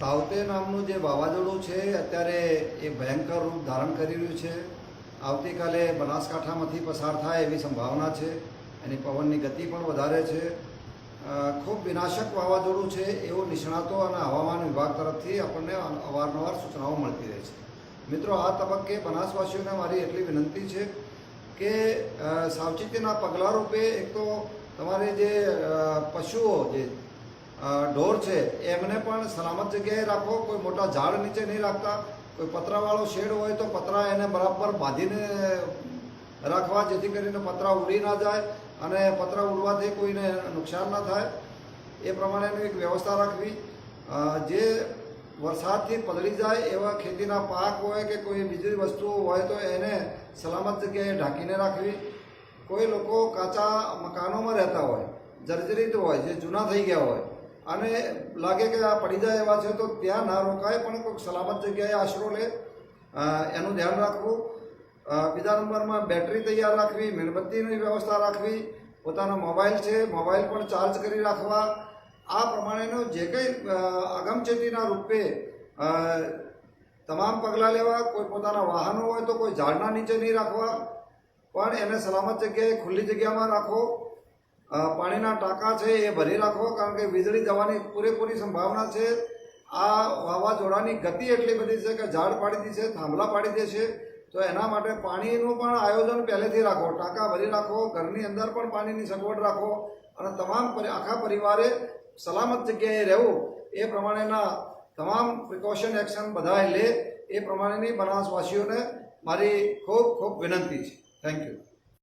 તાવતે નામનું જે વાવાઝોડું છે, અત્યારે એ ભયંકર રૂપ ધારણ કરી રહ્યું છે. આવતીકાલે બનાસકાંઠામાંથી પસાર થાય એવી સંભાવના છે એની પવનની ગતિ પણ વધારે છે. ખૂબ વિનાશક વાવાઝોડું છે એવું નિષ્ણાતો અને હવામાન વિભાગ તરફથી આપણને અવારનવાર સૂચનાઓ મળતી રહે છે. મિત્રો, આ તબક્કે બનાસવાસીઓને મારી એટલી વિનંતી છે કે સાવચેતીના પગલાં રૂપે એક તો તમારે જે પશુઓ જે ઢોર છે, એમને પણ સલામત જગ્યાએ રાખો, કોઈ મોટા ઝાડ નીચે નહીં રાખતા. કોઈ પતરાવાળો શેડ હોય તો પતરા એને બરાબર બાંધીને રાખવા, જેથી કરીને પતરા ઉડી ના જાય અને પતરા ઉડવાથી કોઈને નુકસાન ના થાય. એ પ્રમાણેની એક વ્યવસ્થા રાખવી. જે વરસાદથી પલળી જાય એવા ખેતીના પાક હોય કે કોઈ બીજી વસ્તુઓ હોય તો એને સલામત જગ્યાએ ઢાંકીને રાખવી. કોઈ લોકો કાચા મકાનોમાં રહેતા હોય, જર્જરિત હોય, જે જૂના થઈ ગયા હોય અને લાગે કે આ પડી જાય એવા છે તો ત્યાં ના રોકાય, પણ કોઈક સલામત જગ્યાએ આશરો લે. એનું ધ્યાન રાખવું. બીજા નંબરમાં બેટરી તૈયાર રાખવી, મીણબત્તીની વ્યવસ્થા રાખવી. પોતાનો મોબાઈલ છે, મોબાઈલ પણ ચાર્જ કરી રાખવા. આ પ્રમાણેનો જે કંઈ અગમચેતીના રૂપે તમામ પગલાં લેવા. કોઈ પોતાના વાહનો હોય તો કોઈ ઝાડના નીચે નહીં રાખવા. પણ એને સલામત જગ્યાએ ખુલ્લી જગ્યામાં રાખો. પાણીના ટાંકા છે એ ભરી રાખો કારણ કે વીજળી જવાની પૂરેપૂરી સંભાવના છે. આ વાવાઝોડાની ગતિ એટલી બધી છે કે ઝાડ પાડી દેશે થાંભલા પાડી દેશે તો એના માટે પાણીનું પણ આયોજન પહેલેથી રાખો. ટાંકા ભરી રાખો, ઘરની અંદર પણ પાણીની સગવડ રાખો અને તમામ આખા પરિવારે સલામત જગ્યાએ રહેવું. એ પ્રમાણેના તમામ પ્રિકોશન એક્શન બધાએ લે. એ પ્રમાણેની બનાસવાસીઓને મારી ખૂબ ખૂબ વિનંતી છે. Thank you